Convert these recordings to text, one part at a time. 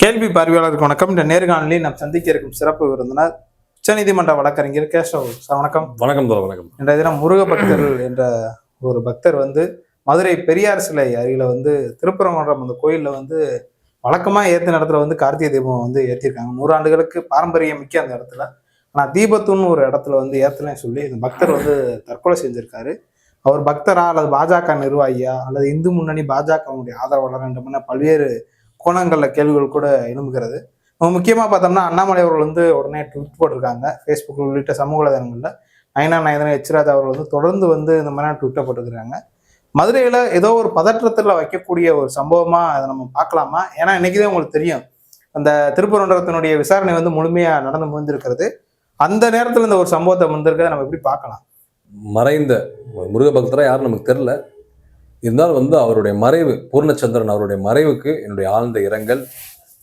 கேள்வி பார்வையாளருக்கு வணக்கம். இந்த நேர்காணலில் நாம் சந்திக்க இருக்கும் சிறப்பு விருந்தினர் உச்சநீதிமன்ற வழக்கறிஞர் கேசவ் சார் வணக்கம். வணக்கம் தோற வணக்கம். இன்றைய தினம் முருக பக்தர்கள் என்ற ஒரு பக்தர் வந்து மதுரை பெரியார் சிலை அருகில வந்து திருப்பரங்குன்றம் அந்த கோயில்ல வந்து வழக்கமா ஏத்தின இடத்துல வந்து கார்த்திகை தீபம் வந்து ஏற்றிருக்காங்க நூறாண்டுகளுக்கு பாரம்பரியம் மிக்க அந்த இடத்துல. ஆனா தீபத்துன்னு ஒரு இடத்துல வந்து ஏத்தலன்னு சொல்லி இந்த பக்தர் வந்து தற்கொலை செஞ்சிருக்காரு. அவர் பக்தரா அல்லது பாஜக நிர்வாகியா அல்லது இந்து முன்னணி பாஜகவுடைய ஆதரவாளர் என்ற பல்வேறு கோணங்களில் கேள்விகள் கூட எழும்புகிறது. நம்ம பார்த்தோம்னா அண்ணாமலை அவர்கள் வந்து உடனே ட்விட் போட்டிருக்காங்க. ஃபேஸ்புக் உள்ளிட்ட சமூக வலைதளங்களில். நயனா நயனா எச்ராஜ் அவர்கள் வந்து தொடர்ந்து வந்து இந்த மாதிரி ட்விட்டர் போட்டுக்கிறாங்க மதுரையில் ஏதோ ஒரு பதற்றத்தில் வைக்கக்கூடிய ஒரு சம்பவமாக அதை நம்ம பார்க்கலாமா? ஏன்னா இன்றைக்கிதான் உங்களுக்கு தெரியும். அந்த திருப்பரங்குன்றத்தினுடைய விசாரணை வந்து முழுமையாக நடந்து முடிஞ்சிருக்கிறது அந்த நேரத்தில் இந்த ஒரு சம்பவத்தை வந்திருக்கிறத நம்ம எப்படி பார்க்கலாம்? மறைந்த முருக பக்தராக யாரும் நமக்கு தெரில இருந்தாலும் வந்து அவருடைய மறைவு பூர்ணச்சந்திரன் அவருடைய மறைவுக்கு என்னுடைய ஆழ்ந்த இரங்கல்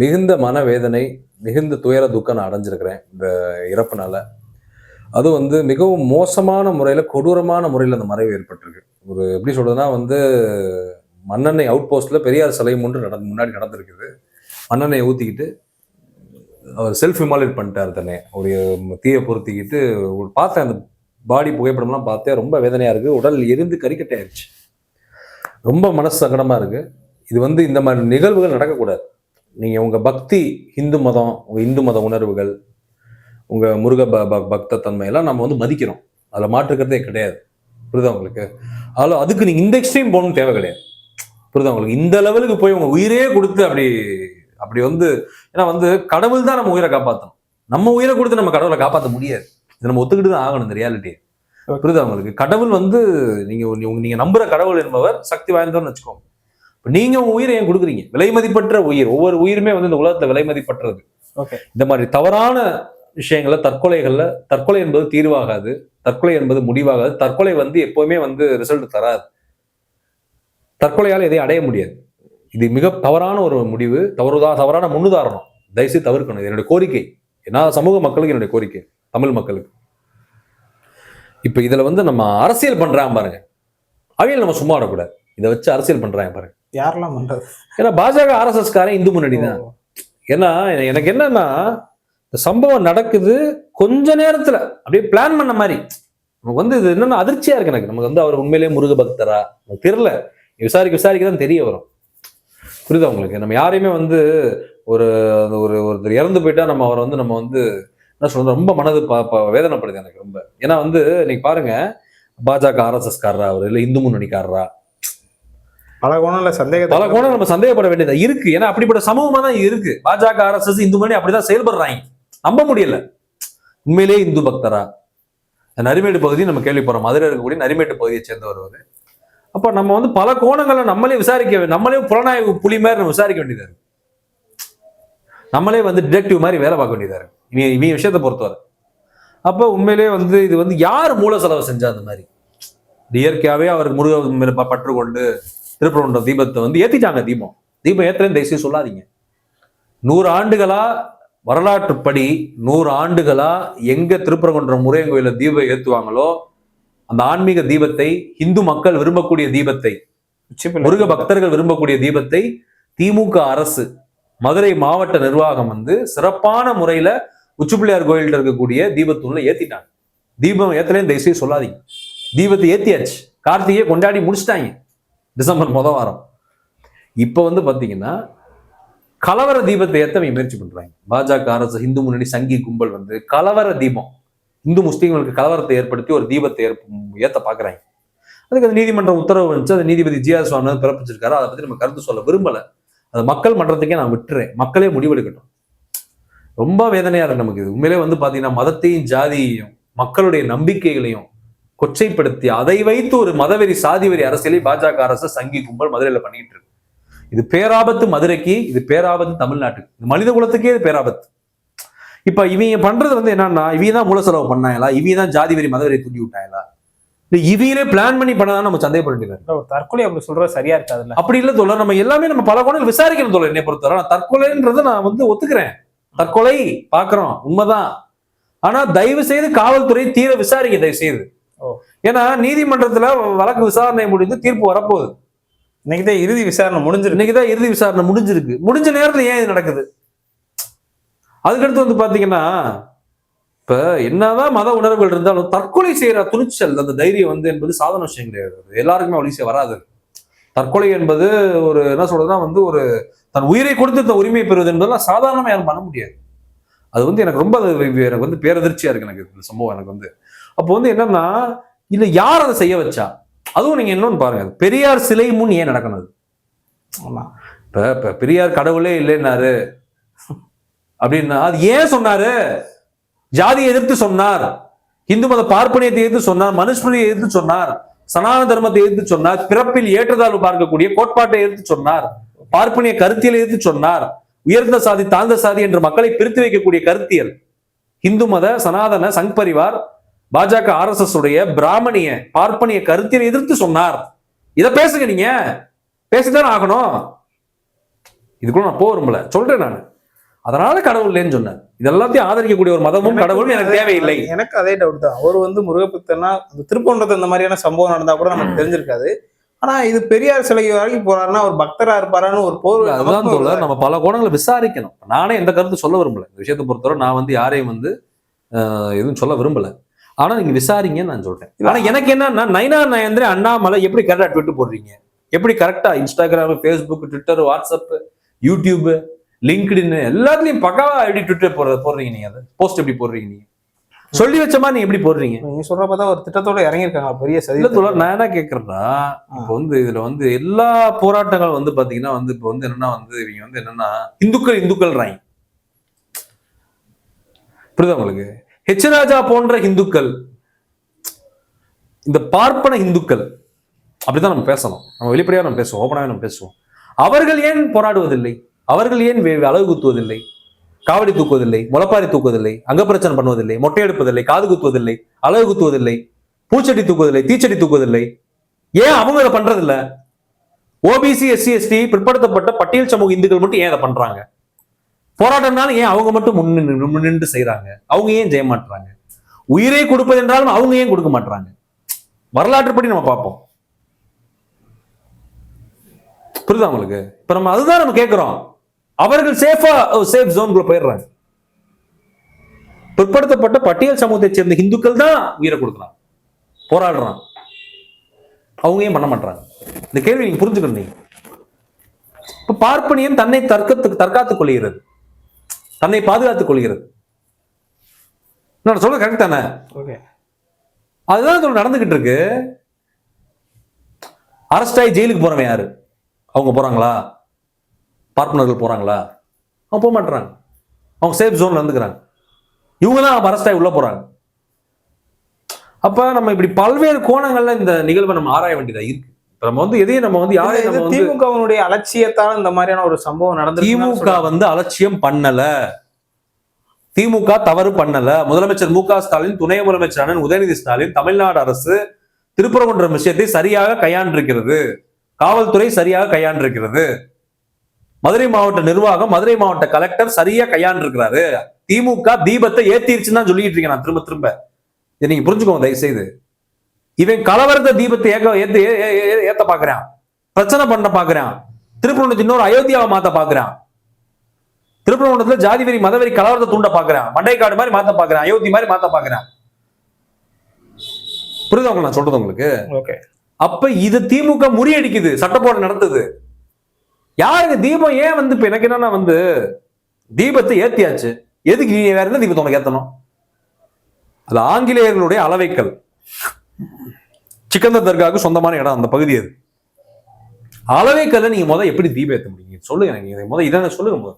மிகுந்த மனவேதனை மிகுந்த துயர துக்கம் நான் அடைஞ்சிருக்கிறேன் இந்த இறப்புனால. அது வந்து மிகவும் மோசமான முறையில் கொடூரமான முறையில் அந்த மறைவு ஏற்பட்டிருக்கு. ஒரு எப்படி சொல்றதுன்னா வந்து மன்னனை அவுட் போஸ்ட்ல பெரியார் சிலை ஒன்று நட முன்னாடி நடந்திருக்குது. மன்னனை ஊற்றிக்கிட்டு அவர் செல்ஃப் இமாலேட் பண்ணிட்டார் தன்னை ஒரு தீயை பொருத்திக்கிட்டு பார்த்தேன் அந்த பாடி புகைப்படம்லாம் பார்த்தேன். ரொம்ப வேதனையாக இருக்குது உடல் எரிந்து கறிக்கட்டாயிடுச்சு ரொம்ப மனசு சங்கடமாக இருக்குது இது வந்து இந்த மாதிரி நிகழ்வுகள் நடக்கக்கூடாது. நீங்கள் உங்கள் பக்தி இந்து மதம் உங்கள் இந்து மத உணர்வுகள் உங்கள் முருக ப ப பக்த தன்மையெல்லாம் நம்ம வந்து மதிக்கிறோம். அதில் மாற்றுக்கிறதே கிடையாது. புரியுதா உங்களுக்கு? அதில் அதுக்கு நீங்கள் இந்த எக்ஸ்ட்ரீம் போகணும்னு தேவை கிடையாது. புரியுதா உங்களுக்கு? இந்த லெவலுக்கு போய் உங்கள் உயிரே கொடுத்து அப்படி அப்படி வந்து ஏன்னா வந்து கடவுள் தான் நம்ம உயிரை காப்பாற்றணும் நம்ம உயிரை கொடுத்து நம்ம கடவுளை காப்பாற்ற முடியாது. இதை நம்ம ஒத்துக்கிட்டு தான் ஆகணும் இந்த ரியாலிட்டி புரியுதா உங்களுக்கு? கடவுள் வந்து நீங்க உங்க- நீங்க நம்புற கடவுள் என்பவர் சக்தி வாய்ந்தவர்னு வச்சுக்கோங்க. இப்ப நீங்க உங்க உயிரை ஏன் கொடுக்குறீங்க? விலை மதிப்பற்ற உயிர். ஒவ்வொரு உயிருமே வந்து இந்த உலகத்துல விலை மதிப்பற்றது. ஓகே இந்த மாதிரி தவறான விஷயங்கள்ல தற்கொலைகள்ல தற்கொலை என்பது தீர்வாகாது. தற்கொலை என்பது முடிவாகாது. தற்கொலை வந்து எப்பவுமே வந்து ரிசல்ட் தராது. தற்கொலையால் எதையும் அடைய முடியாது. இது மிக தவறான ஒரு முடிவு. தவறுதா தவறான முன்னுதாரணம். தயவுசெய்து தவிர்க்கணும். இது என்னுடைய கோரிக்கை. நான் சமூக மக்களுக்கு என்னுடைய கோரிக்கை. தமிழ் மக்களுக்கு. இப்ப இதுல வந்து நம்ம அரசியல் பண்றாங்க பாருங்க. அவையில் நம்ம சும்மா வரக்கூடாது இதை வச்சு அரசியல் பண்றாங்க பாருங்க. யாரெல்லாம் பண்றது? ஏன்னா பாஜக ஆர்எஸ்எஸ் காரன் இந்து முன்னணி தான். ஏன்னா எனக்கு என்னன்னா இந்த சம்பவம் நடக்குது கொஞ்ச நேரத்துல. அப்படியே பிளான் பண்ண மாதிரி. நமக்கு வந்து இது என்னன்னா அதிர்ச்சியா இருக்கு எனக்கு. நமக்கு வந்து அவர் உண்மையிலேயே முருக பக்தரா? நமக்கு தெரியல. விசாரிக்க விசாரிக்க தான் தெரிய வரும். புரியுதா உங்களுக்கு? நம்ம யாரையுமே வந்து ஒரு ஒரு ஒருத்தர் இறந்து போயிட்டா நம்ம அவரை வந்து நம்ம வந்து என்ன சொல்றது ரொம்ப மனது வேதனைப்படுது எனக்கு ரொம்ப. ஏன்னா வந்து இன்னைக்கு பாருங்க பாஜக ஆர்எஸ்எஸ் காரரா அவர் இல்ல இந்து முன்னணிக்காரரா? பல கோணம்ல சந்தேகத்தை பல கோணம் நம்ம சந்தேகப்பட வேண்டியதா இருக்கு. ஏன்னா அப்படிப்பட்ட சமூகமா தான் இருக்கு. பாஜக ஆர்எஸ்எஸ் இந்து மணி அப்படிதான் செயல்படுறாங்க. நம்ப முடியல. உண்மையிலேயே இந்து பக்தரா? நரிமேடு பகுதி நம்ம கேள்விப்படுறோம் மதுரை இருக்கக்கூடிய நரிமேட்டு பகுதியை சேர்ந்தவர் அவரு. அப்ப நம்ம வந்து பல கோணங்களை நம்மளே விசாரிக்க நம்மளே புலனாய்வு புலி மாதிரி நம்ம விசாரிக்க வேண்டியதா இருக்கு. நம்மளே வந்து டிடெக்டிவ் மாதிரி வேலை பார்க்க வேண்டியதா இருக்கு. இவன் இவன் விஷயத்தை பொறுத்தவரை. அப்போ உண்மையிலேயே வந்து இது வந்து யார் மூல செலவு செஞ்சா அந்த மாதிரி? இயற்கையாவே அவருக்கு முருக பற்று கொண்டு திருப்பரங்குன்றம் தீபத்தை வந்து ஏத்திட்டாங்க தீபம். தீபம் ஏத்துறேன்னு தயவுசெய்து சொல்லாதீங்க. நூறு ஆண்டுகளா வரலாற்றுப்படி நூறு ஆண்டுகளா எங்க திருப்பரங்குன்றம் முருகன் கோயில தீபம் ஏத்துவாங்களோ அந்த ஆன்மீக தீபத்தை இந்து மக்கள் விரும்பக்கூடிய தீபத்தை. முருக பக்தர்கள் விரும்பக்கூடிய தீபத்தை திமுக அரசு மதுரை மாவட்ட நிர்வாகம் வந்து சிறப்பான முறையில உச்சிப்பிள்ளையார் கோயில்கிட்ட இருக்கக்கூடிய தீபத்தூண்ல ஏத்திட்டாங்க. தீபம் ஏத்தலையும் தயவுசெய்து சொல்லாதீங்க. தீபத்தை ஏத்தியாச்சு. கார்த்திகையை கொண்டாடி முடிச்சிட்டாங்க. டிசம்பர் முத வாரம். இப்போ வந்து பாத்தீங்கன்னா கலவர தீபத்தை ஏத்த அவங்க முயற்சி பண்றாங்க. பாஜக அரசு இந்து முன்னணி சங்கி கும்பல் வந்து கலவர தீபம். இந்து முஸ்லீம்களுக்கு கலவரத்தை ஏற்படுத்தி ஒரு தீபத்தை ஏற்ப- ஏத்த பாக்குறாங்க. அதுக்கு அந்த நீதிமன்றம் உத்தரவு வந்துச்சு. அது நீதிபதி ஜி ஆர் சுவாமி பிறப்பிச்சிருக்காரு. அதை பத்தி நம்ம கருத்து சொல்ல விரும்பலை. அது மக்கள் மன்றத்துக்கே நான் விட்டுறேன். மக்களே முடிவெடுக்கட்டும். ரொம்ப வேதனையா இருக்கு நமக்கு இது. உண்மையிலே வந்து பாத்தீங்கன்னா மதத்தையும் ஜாதியையும் மக்களுடைய நம்பிக்கைகளையும் கொச்சைப்படுத்தி அதை வைத்து ஒரு மதவெறி சாதிவெறி அரசியலை பாஜக அரசு சங்கி கும்பல் மதுரையில பண்ணிட்டு இருக்கு. இது பேராபத்து மதுரைக்கு இது பேராபத்து தமிழ்நாட்டுக்கு. இது மனித குலத்துக்கே இது பேராபத்து. இப்ப இவங்க பண்றது வந்து என்னன்னா இவங்க தான் மூல செலவு பண்ணாங்களா இவங்க தான் ஜாதி வெறி மதவெறி தூண்டி விட்டாங்களா இல்ல இவங்களே பிளான் பண்ணி பண்ணதான் நம்ம சந்தேகப்பட வேண்டியது இருக்கு. ஒரு தற்கொலை அப்படி சொல்றது சரியா இருக்காதுல்ல? அப்படி இல்ல தோழர் நம்ம எல்லாமே நம்ம பல கோணங்கள் விசாரிக்கணும் தோழர் என்னை பொறுத்தவரை. நான் தற்கொலைன்றதை நான் வந்து ஒத்துக்கிறேன். தற்கொலை பாக்குறோம் உண்மைதான். ஆனா தயவு செய்து காவல்துறை தீர விசாரிக்க தயவு செய்து. ஏன்னா நீதிமன்றத்துல வழக்கு விசாரணை முடிந்து தீர்ப்பு வரப்போகுது. இன்னைக்கு தான் இறுதி விசாரணை முடிஞ்சிருக்கு. இன்னைக்குதான் இறுதி விசாரணை முடிஞ்சிருக்கு. முடிஞ்ச நேரத்துல ஏன் இது நடக்குது? அதுக்கடுத்து வந்து பாத்தீங்கன்னா இப்ப என்னதான் மத உணர்வுகள் இருந்தாலும் தற்கொலை செய்யற துணிச்சல் அந்த தைரியம் வந்து என்பது சாதாரண விஷயம் கிடையாது. எல்லாருக்குமே அவ்வளோ வராது. தற்கொலை என்பது ஒரு என்ன சொல்றதுன்னா வந்து ஒரு தன் உயிரை கொடுத்து இந்த உரிமையை பெறுவது என்பதெல்லாம் சாதாரணமா யாரும் பண்ண முடியாது. அது வந்து எனக்கு ரொம்ப எனக்கு வந்து பேரதிர்ச்சியா இருக்கு எனக்கு இந்த சம்பவம் எனக்கு வந்து. அப்போ வந்து என்னன்னா இல்ல யார் அதை செய்ய வச்சா? அதுவும் நீங்க இன்னொன்னு பாருங்க பெரியார் சிலை முன் ஏன் நடக்கணும்? ஆமா. இப்ப இப்ப பெரியார் கடவுளே இல்லைன்னாரு. அப்படின்னா அது ஏன் சொன்னாரு? ஜாதியை எதிர்த்து சொன்னார். இந்து மத பார்ப்பனியத்தை எதிர்த்து சொன்னார். மனுஸ்மிருதியை எதிர்த்து சொன்னார். சனாதன தர்மத்தை எதிர்த்து சொன்னார் பிறப்பில் ஏற்றத்தாழ்வு பார்க்கக்கூடிய கோட்பாட்டை எதிர்த்து சொன்னார் பார்ப்பனிய கருத்தியல் எதிர்த்து சொன்னார் உயர்ந்த சாதி தாழ்ந்த சாதி என்று மக்களை பிரித்து வைக்கக்கூடிய கருத்தியல். இந்து மத சனாதன சங் பரிவார் பாஜக ஆர்எஸ்எஸ் உடைய பிராமணிய பார்ப்பனிய கருத்தியல் எதிர்த்து சொன்னார். இதை பேசுங்க நீங்க. பேசிதான் ஆகணும். இதுக்குள்ள நான் போக விரும்பல. சொல்றேன் நான். அதனால கடவுள் இல்லைன்னு சொன்னேன் இது எல்லாத்தையும் ஆதரிக்கக்கூடிய ஒரு மதமும் கடவுளும் எனக்கு தேவையில்லை. எனக்கு அதே டவுட் தான். அவர் வந்து முருகப்பித்தனா இந்த திருப்பூண்டத்து இந்த மாதிரியான சம்பவம் நடந்தா கூட நமக்கு தெரிஞ்சிருக்காது. ஆனா இது பெரியார் சிலை வரைக்கும் போறாருன்னா ஒரு பக்தரா இருப்பாரான்னு ஒரு போர் அதுதான் தோழர். நம்ம பல கோணங்களை விசாரிக்கணும். நானே எந்த கருத்து சொல்ல விரும்பல. இந்த விஷயத்தை பொறுத்தவரை நான் வந்து யாரையும் வந்து எதுவும் சொல்ல விரும்பல. ஆனா நீங்க விசாரிங்கன்னு நான் சொல்றேன். ஆனா எனக்கு என்னன்னா நைனா நயந்திர அண்ணாமலை எப்படி கரெக்டா ட்விட்டு போடுறீங்க? எப்படி கரெக்டா Instagram Facebook Twitter WhatsApp YouTube LinkedIn எல்லாத்துலயும் பக்காவா எப்படி ட்விட்டர் போடுற போடுறீங்க நீங்க அதை? போஸ்ட் எப்படி போடுறீங்க நீங்க? சொல்லி வச்ச மாதிரி நீங்க எப்படி போடுறீங்க? நீங்க சொல்ற பார்த்தா ஒரு திட்டத்தோட இறங்கியிருக்காங்க பெரிய சதி தோழர் நான் என்ன கேக்குறேன்னா இப்போ வந்து இதுல வந்து எல்லா போராட்டங்கள் வந்து பாத்தீங்கன்னா வந்து இப்போ வந்து என்னன்னா வந்து இவங்க வந்து என்னன்னா இந்துக்கள் இந்துக்கள் ராய் புரியுதா உங்களுக்கு? ஹெச் ராஜா போன்ற இந்துக்கள் இந்த பார்ப்பன இந்துக்கள் அப்படிதான் நம்ம பேசணும். நம்ம வெளிப்படையா நம்ம பேசுவோம் ஓப்பனாக நம்ம பேசுவோம். அவர்கள் ஏன் போராடுவதில்லை? அவர்கள் ஏன் அளவு குத்துவதில்லை? காவடி தூக்குவதில்லை முளப்பாரி தூக்குவதில்லை அங்கப்பிரச்சனை பண்ணுவதில்லை மொட்டை எடுப்பதில்லை காது குத்துவதில்லை அலகு குத்துவதில்லை பூச்செடி தூக்குவதில்லை தீச்செடி தூக்குவதில்லை. ஏன் அவங்க இதை பண்றதில்ல? ஓபிசி எஸ்சி எஸ்டி பிற்படுத்தப்பட்ட பட்டியல் சமூக இந்துக்கள் மட்டும் ஏன் அதை பண்றாங்க? போராட்டம்னாலும் ஏன் அவங்க மட்டும் முன் நின்று செய்யறாங்க அவங்க ஏன் செய்ய மாட்டுறாங்க உயிரை கொடுப்பது என்றாலும் அவங்க ஏன் கொடுக்க மாட்றாங்க வரலாற்றுப்படி நம்ம பார்ப்போம். புரியுதா உங்களுக்கு? இப்ப நம்ம அதுதான் நம்ம கேட்கிறோம் அவர்கள் சேஃபா சேஃப் ஜோன்குள்ள போயிடுறாங்க. பிற்படுத்தப்பட்ட பட்டியல் சமூகத்தை சேர்ந்த இந்துக்கள் தான் உயிரை கொடுக்குறான் போராடுறான் அவங்க ஏன் பண்ண மாட்டாங்க இந்த கேள்வி நீங்க புரிஞ்சுக்கணும் நீங்க. இப்ப பார்ப்பனியம் தன்னை தற்கத்து தற்காத்துக் கொள்கிறது. தன்னை பாதுகாத்துக் கொள்கிறது. நான் சொல்ல கரெக்ட் தானே? ஓகே அதுதான் நடந்துகிட்டு இருக்கு. அரெஸ்ட் ஆகி ஜெயிலுக்கு போறவன் யாரு? அவங்க போறாங்களா? பார்ப்பனர்கள் போறாங்களா? அவங்க போக மாட்டாங்க அவங்க சேஃப் ஜோன்ல இருந்துக்கிறாங்க. இவங்க தான் ஆகி உள்ள போறாங்க. அப்ப நம்ம இப்படி பல்வேறு கோணங்கள்ல இந்த நிகழ்வை நம்ம ஆராய வேண்டியதா இருக்கு. இப்ப நம்ம வந்து எதையும் நம்ம வந்து யாரையும் நம்ம வந்து திமுகவினுடைய அலட்சியத்தால இந்த மாதிரியான ஒரு சம்பவம் நடந்து திமுக வந்து அலட்சியம் பண்ணல. திமுக தவறு பண்ணல. முதலமைச்சர் மு க ஸ்டாலின் துணை முதலமைச்சர் அண்ணன் உதயநிதி ஸ்டாலின் தமிழ்நாடு அரசு திருப்பரங்குன்றம் விஷயத்தை சரியாக கையாண்டிருக்கிறது. காவல்துறை சரியாக கையாண்டிருக்கிறது. மதுரை மாவட்ட நிர்வாகம் மதுரை மாவட்ட கலெக்டர் சரியா கையாண்டிருக்கிறாரு. திமுக தீபத்தை ஏத்திருச்சுன்னு தான் சொல்லிட்டு இருக்கேன் நான். திரும்ப திரும்ப. இதை நீங்க புரிஞ்சுக்கோங்க தயவு செய்து இவன் கலவரத்த தீபத்தை ஏக்க ஏத்து ஏத்த பாக்குறான். பிரச்சனை பண்ண பாக்குறான். திருப்பரங்குன்றத்தை இன்னொரு அயோத்தியாவை மாத்த பாக்குறான். திருப்பரங்குன்றத்துல ஜாதி வெறி மதவெறி கலவரத்தை தூண்ட பாக்குறான். மண்டைக்காடு மாதிரி மாத்த பாக்குறான். அயோத்தி மாதிரி மாத்த பாக்குறான். புரியுதா உங்களுக்கு? நான் சொல்றது உங்களுக்கு. ஓகே அப்ப இது திமுக முறியடிக்குது. சட்டப்போடு நடத்துது. யாருங்க தீபம் ஏன் வந்து இப்ப எனக்கு என்னன்னா வந்து தீபத்தை ஏத்தியாச்சு? எதுக்கு நீ வேற என்ன தீபத்தை உனக்கு ஏத்தணும்? அது ஆங்கிலேயர்களுடைய அளவைக்கல். சிக்கந்தர் தர்காவுக்கு சொந்தமான இடம் அந்த பகுதி அது. அளவைக்கல்ல நீங்க முதல் எப்படி தீபம் ஏத்த முடியும்? சொல்லுங்க எனக்கு. முதல் இதை சொல்லுங்க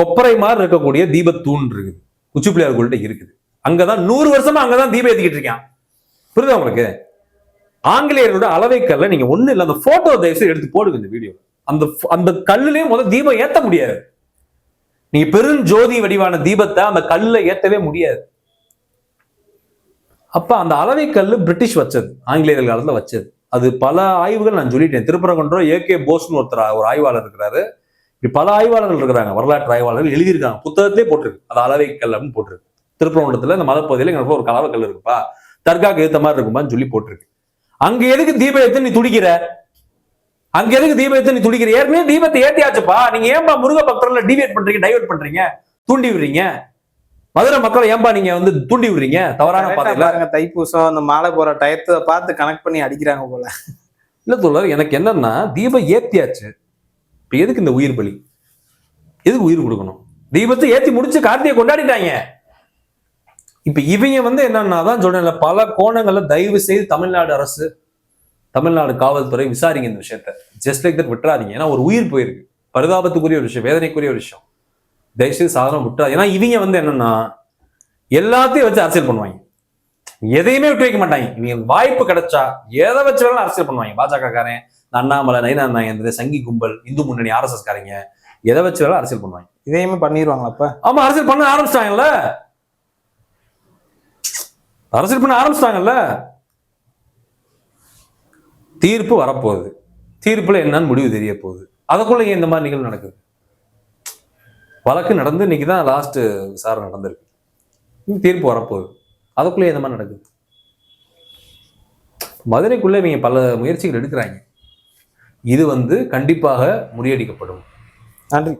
கொப்பரை மாதிரி இருக்கக்கூடிய தீபத்தூண் இருக்குது. உச்சி பிள்ளையார் கோயில்கிட்ட இருக்குது. அங்கதான் நூறு வருஷமா அங்கதான் தீபம் ஏத்திக்கிட்டு இருக்கான். புரியுதா உங்களுக்கு? ஆங்கிலேயர்களோட அளவைக்கல்ல நீங்க ஒண்ணு இல்லை. அந்த போட்டோ தயவுசெய்து எடுத்து போடுங்க இந்த வீடியோ அந்த அந்த கல்லுலயே முதல் தீபம் ஏத்த முடியாது. நீங்க பெருஞ்சோதி வடிவான தீபத்தை அந்த கல்லுல ஏத்தவே முடியாது. அப்ப அந்த அளவை கல்லு பிரிட்டிஷ் வச்சது ஆங்கிலேயர்கள் காலத்துல வச்சது. அது பல ஆய்வுகள் நான் சொல்லிட்டேன். திருப்பரங்குன்றம் ஏ கே போஸ்னு ஒருத்தர் ஒரு ஆய்வாளர் இருக்கிறாரு. இப்படி பல ஆய்வாளர்கள் இருக்கிறாங்க. வரலாற்று ஆய்வாளர்கள் எழுதியிருக்காங்க. புத்தகத்திலே போட்டிருக்கு. அது அளவை கல் அப்படின்னு போட்டிருக்கு. திருப்பரங்குன்றத்துல இந்த மதப்பகுதியில் எங்களுக்கு ஒரு கலவை கல் இருக்குப்பா. தர்காக்கு ஏத்த மாதிரி இருக்குமான்னு சொல்லி போட்டிருக்கு. அங்க எதுக்கு தீபம் ஏத்து நீ துடிக்கிற? அங்க எதுக்கு தீபம் ஏத்து நீ துடிக்கிற? ஏற்கனவே தீபத்தை ஏத்தியாச்சுப்பா. நீங்க ஏன்பா முருக பக்தர்ல டிவேட் பண்றீங்க டைவர்ட் பண்றீங்க? தூண்டி விடுறீங்க? மதுரை மக்களை ஏன்பா நீங்க வந்து தூண்டி விடுறீங்க? தவறான பாருங்க தைப்பூசம் அந்த மாலை போற டயத்தை பார்த்து கனெக்ட் பண்ணி அடிக்கிறாங்க போல. இல்ல தோழர் எனக்கு என்னன்னா தீபம் ஏத்தியாச்சு. இப்ப எதுக்கு இந்த உயிர் பலி? எதுக்கு உயிர் கொடுக்கணும்? தீபத்தை ஏத்தி முடிச்சு கார்த்திகை கொண்டாடிட்டாங்க. இப்ப இவங்க வந்து என்னன்னா தான் சொல்றேன்ல பல கோணங்கள்ல தயவு செய்து தமிழ்நாடு அரசு தமிழ்நாடு காவல்துறை விசாரிங்க இந்த விஷயத்த. ஜஸ்ட் லைக் தட் விட்டுறாதீங்க. ஏன்னா ஒரு உயிர் போயிருக்கு. பரிதாபத்துக்குரிய ஒரு விஷயம் வேதனைக்குரிய ஒரு விஷயம். தயவுசெய்து சாதாரண விட்டுறாது ஏன்னா இவங்க வந்து என்னன்னா எல்லாத்தையும் வச்சு அரசியல் பண்ணுவாங்க. எதையுமே விட்டு வைக்க மாட்டாங்க. இவங்க வாய்ப்பு கிடைச்சா எதை வச்சு வேணாலும் அரசியல் பண்ணுவாங்க. பாஜக காரன் அண்ணாமலை நயினா நாயந்திர சங்கி கும்பல் இந்து முன்னணி ஆர்எஸ்எஸ் காரங்க எதை வச்சு வேணாலும் அரசியல் பண்ணுவாங்க. இதையுமே பண்ணிடுவாங்களா அப்ப? ஆமா அரசியல் பண்ண ஆரம்பிச்சிட்டாங்கல்ல. அரசியல் பண்ண ஆரம்பிச்சிட்டாங்கல்ல. தீர்ப்பு வரப்போகுது. தீர்ப்பில் என்னன்னு முடிவு தெரிய போகுது அதுக்குள்ளே இந்த மாதிரி நிகழ்வு நடக்குது? வழக்கு நடந்து இன்னைக்கு தான் லாஸ்ட்டு விசாரணை நடந்திருக்கு. தீர்ப்பு வரப்போகுது. அதுக்குள்ளே இந்த மாதிரி நடக்குது? மதுரைக்குள்ளே இவங்க பல முயற்சிகள் எடுக்கிறாங்க. இது வந்து கண்டிப்பாக முறியடிக்கப்படும். நன்றி.